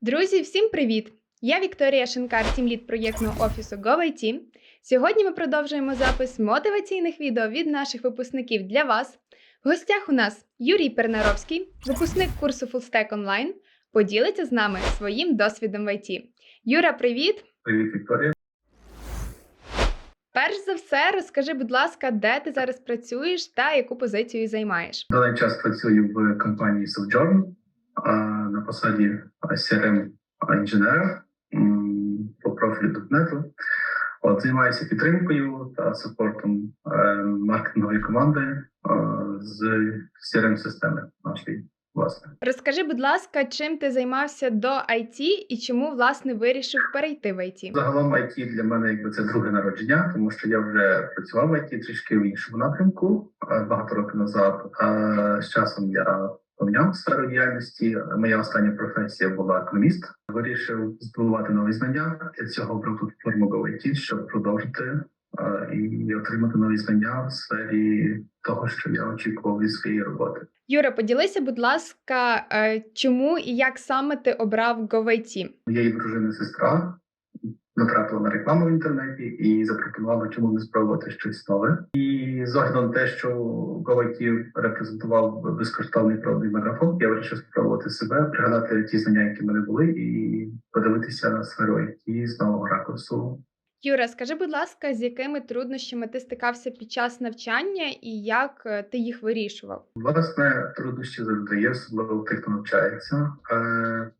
Друзі, всім привіт! Я Вікторія Шинкар, тімлід проєктного офісу GoIT. Сьогодні ми продовжуємо запис мотиваційних відео від наших випускників для вас. В гостях у нас Юрій Пернаровський, випускник курсу Fullstack Online, поділиться з нами своїм досвідом в IT. Юра, привіт! Привіт, Вікторія. Перш за все, розкажи, будь ласка, де ти зараз працюєш та яку позицію займаєш. Даний час працюю в компанії Sojourn на посаді crm інженера по профілю .NET. От, займаюся підтримкою та супортом е, маркетингової команди е, з crm системи нашої власне. Розкажи, будь ласка, чим ти займався до IT і чому власне вирішив перейти в IT? Загалом IT для мене якби це друге народження, тому що я вже працював в IT трішки в іншому напрямку е, багато років назад. А з часом я поміняв сферу діяльності. Моя остання професія була економіст. Вирішив здобувати нові знання. Для цього обрав тут форму GoIT, щоб продовжити і отримати нові знання в сфері того, що я очікував від своєї роботи. Юра, поділися, будь ласка, е, чому і як саме ти обрав GoIT? Моєї дружини сестра натрапила на рекламу в інтернеті і запропонувала, чому не спробувати щось нове. І з огляду на те, що GoIT репрезентував безкоштовний пробний марафон, я вирішив спробувати себе, пригадати ті знання, які в мене були, і подивитися на сферу IT з нового ракурсу. Юра, скажи, будь ласка, з якими труднощами ти стикався під час навчання і як е, ти їх вирішував? Власне, труднощі завжди є, особливо тих, хто навчається. Е,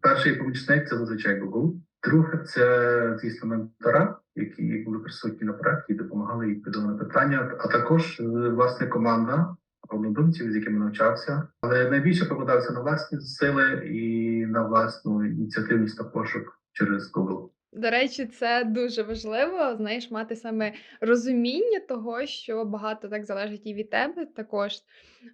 перший помічник це зазвичай Google. Друге, це звісно ментора, які були присутні на проєкті і допомагали їй підготувати питання, а також е, власне команда однодумців, з якими навчався. Але найбільше покладався на власні сили і на власну ініціативність та пошук через Google. До речі, це дуже важливо, знаєш, мати саме розуміння того, що багато так залежить і від тебе також.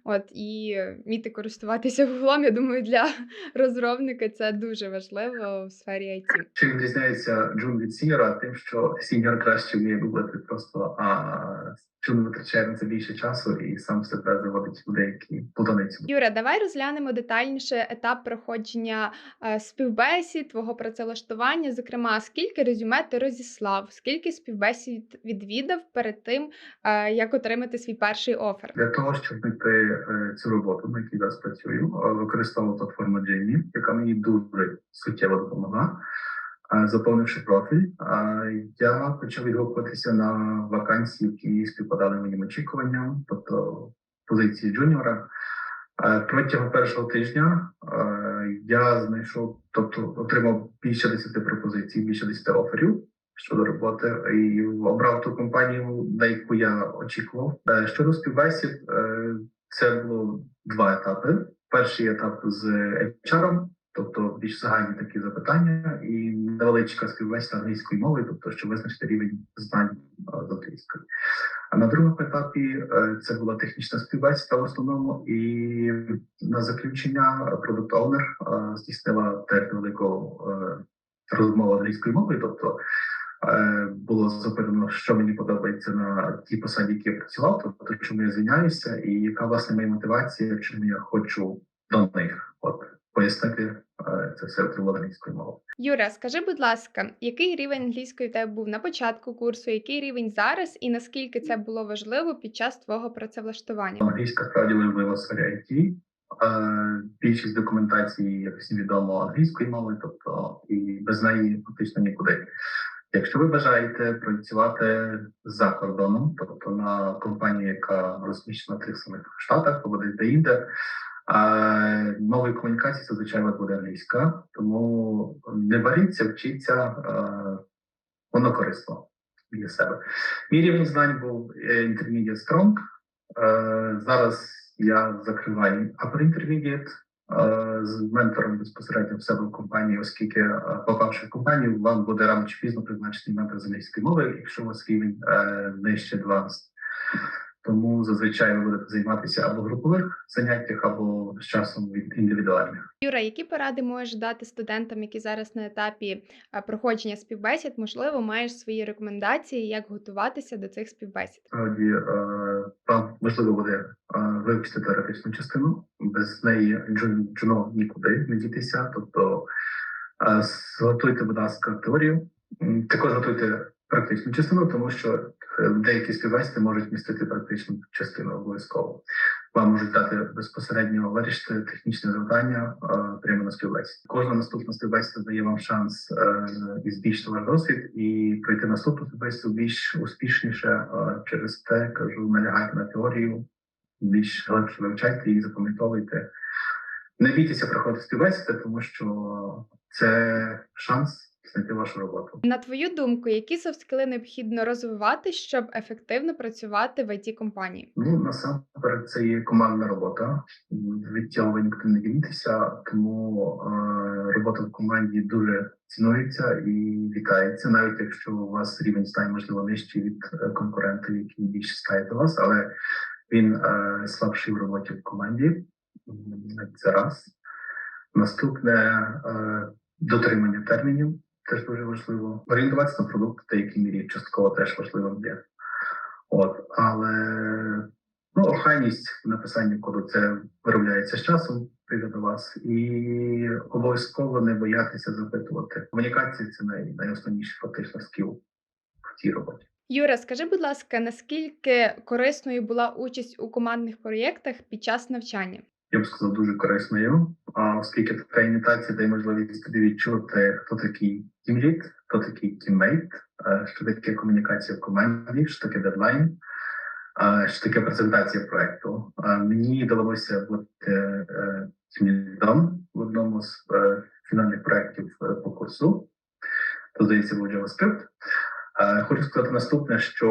От і вміти користуватися гуглом, я думаю, для розробника це дуже важливо в сфері IT. Чим відрізняється джун від сіньора? Тим, що сіньор краще вміє гуглити просто, а джун витрачає на це більше часу і сам себе заводить в деякі плутаниці. Юра, давай розглянемо детальніше етап проходження е, співбесід, твого працевлаштування. Зокрема, скільки резюме ти розіслав, скільки співбесід відвідав перед тим, е, як отримати свій перший офер. Для того, щоб знайти е, цю роботу, на якій зараз працюю, е, використовував платформу Jamie, яка мені дуже суттєво допомогла. Е, Заповнивши профіль, я почав відгукуватися на вакансії, які співпадали моїм очікуванням, тобто позиції джуніора. Протягом першого тижня я знайшов, тобто отримав більше 10 пропозицій, більше 10 оферів щодо роботи і обрав ту компанію, на яку я очікував. Щодо співбесід, це було два етапи. Перший етап з HR, тобто більш загальні такі запитання, і невеличка співбесіда англійської мови, тобто щоб визначити рівень знань з англійської. А на другому етапі е, це була технічна співбесіда в основному, і на заключення продукт оунер здійснила теж невелику е, розмову англійською мовою, тобто було запитано, що мені подобається на тій посаді, які я працював, тобто чому я звільняюся, і яка власне моя мотивація, чому я хочу до них от пояснити е, це все отримала англійською мовою. Юра, скажи, будь ласка, який рівень англійської в тебе був на початку курсу, який рівень зараз, і наскільки це було важливо під час твого працевлаштування? Англійська справді важлива сфера IT. Е, Більшість документації, як всім відомо, англійською мовою, тобто і без неї фактично нікуди. Якщо ви бажаєте працювати за кордоном, тобто на компанію, яка розміщена в тих самих штатах або десь де-інде, е, комунікації зазвичай буде англійська, тому не боріться, вчіться, е, воно корисно для себе. Мій рівень знань був е, Intermediate Strong. Зараз я закриваю Upper Intermediate з ментором безпосередньо в себе в компанії, оскільки е, попавши в компанію, вам буде рано чи пізно призначений ментор з англійської мови, якщо у вас рівень е, нижче Advanced. Тому зазвичай ви будете займатися або в групових заняттях, або з часом від індивідуальних. Юра, які поради можеш дати студентам, які зараз на етапі е, проходження співбесід? Можливо, маєш свої рекомендації, як готуватися до цих співбесід? Справді е, вам важливо буде е, вивчити теоретичну частину. Без неї джун- джуно нікуди не дітися. Тобто Е, Зготуйте, будь ласка, теорію. Також готуйте практичну частину, тому що е, деякі співбесіди можуть містити практичну частину обов'язково. Вам можуть дати безпосередньо вирішити технічне завдання е, прямо на співбесіді. Кожна наступна співбесіда дає вам шанс і збільшити досвід і пройти наступну співбесіду більш успішніше. Через те кажу, налягайте на теорію, більш глибше вивчайте і запам'ятовуйте. Не бійтеся проходити співбесіди, тому що це шанс знайти вашу роботу. На твою думку, які софт-скіли необхідно розвивати, щоб ефективно працювати в it компанії? Ну насамперед, це є командна робота. Від цього ви нікуди не дінетеся, тому е, робота в команді дуже цінується і вітається, навіть якщо у вас рівень знань можливо нижчий від е, конкурентів, які більше знають до вас, але він е, слабший в роботі в команді. Це раз. Наступне е, дотримання термінів теж дуже важливо. Орієнтуватися на продукт в деякій мірі частково теж важливим є. От, але ну, охайність в написанні коду це виробляється з часом, до вас, і обов'язково не боятися запитувати. Комунікація це най, найосновніший фактично скіл в цій роботі. Юра, скажи, будь ласка, наскільки корисною була участь у командних проєктах під час навчання? Я б сказав, дуже корисною, оскільки така імітація дає можливість тобі відчути, хто такий тімлід, хто такий тіммейт, е, що таке комунікація в команді, що таке дедлайн, е, що таке презентація проекту. Е, Мені довелося бути тімлідом в одному з фінальних проєктів по курсу. То здається, був JavaScript. Е, Хочу сказати наступне, що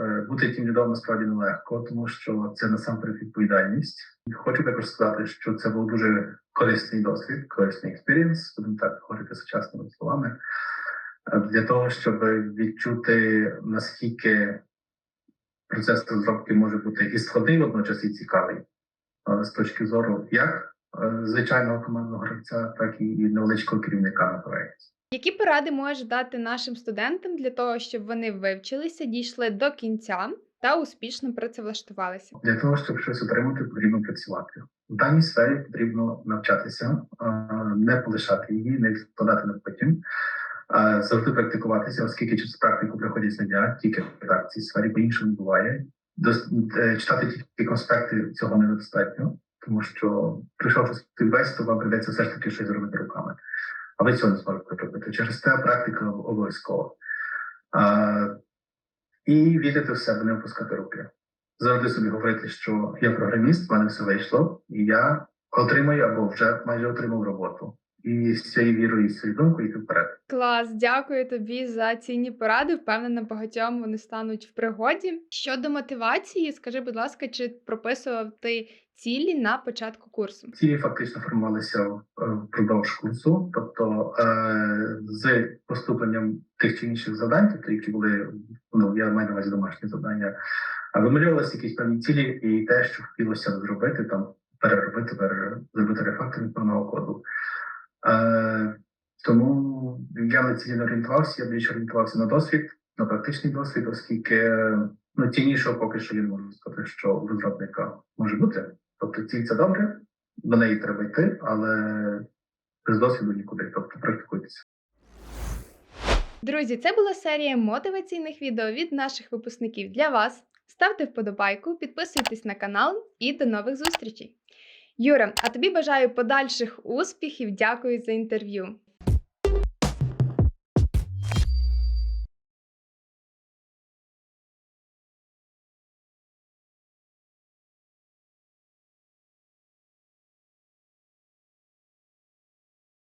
е, бути тім лідом насправді нелегко, тому що це насамперед відповідальність. Хочу також сказати, що це був дуже корисний досвід, корисний експірієнс, будемо так говорити сучасними словами, е, для того, щоб відчути наскільки процес розробки може бути і складний, водночас і цікавий з точки зору як звичайного командного гравця, так і невеличкого керівника на проєкті. Які поради можеш дати нашим студентам для того, щоб вони вивчилися, дійшли до кінця та успішно працевлаштувалися? Для того, щоб щось отримати, потрібно працювати. В даній сфері потрібно навчатися, не полишати її, не відкладати на потім, завжди практикуватися, оскільки через практику приходять знання, тільки в цій сфері по-іншому не буває. Е, Читати тільки конспекти цього недостатньо, тому що прийшовши співбесіду, вам прийдеться все ж таки щось зробити руками. А ви цього не зможете робити. Через те практика обов'язково. Е, І вірити в себе, не опускати руки завжди собі говорити, що я програміст, в мене все вийшло, і я отримаю або вже майже отримав роботу. І з цією вірою, і думкою йти вперед. Клас, дякую тобі за цінні поради. Впевнена, багатьом вони стануть в пригоді. Щодо мотивації, скажи, будь ласка, чи прописував ти цілі на початку курсу? Цілі фактично формувалися е, впродовж курсу, тобто е, з поступленням тих чи інших завдань, тобто які були ну я маю на увазі домашні завдання, а вималювалися якісь певні цілі, і те, що хотілося зробити, там переробити, пере- зробити рефакторинг певного коду. Е, тому я на цілі орієнтувався, я більше орієнтувався на досвід, на практичний досвід, оскільки ну ціннішого поки що не можу сказати, що у розробника може бути. Тобто ціль це добре, до неї треба йти, але без досвіду нікуди. Тобто практикуйтеся. Друзі, це була серія мотиваційних відео від наших випускників для вас. Ставте вподобайку, підписуйтесь на канал і до нових зустрічей. Юра, а тобі бажаю подальших успіхів. Дякую за інтерв'ю.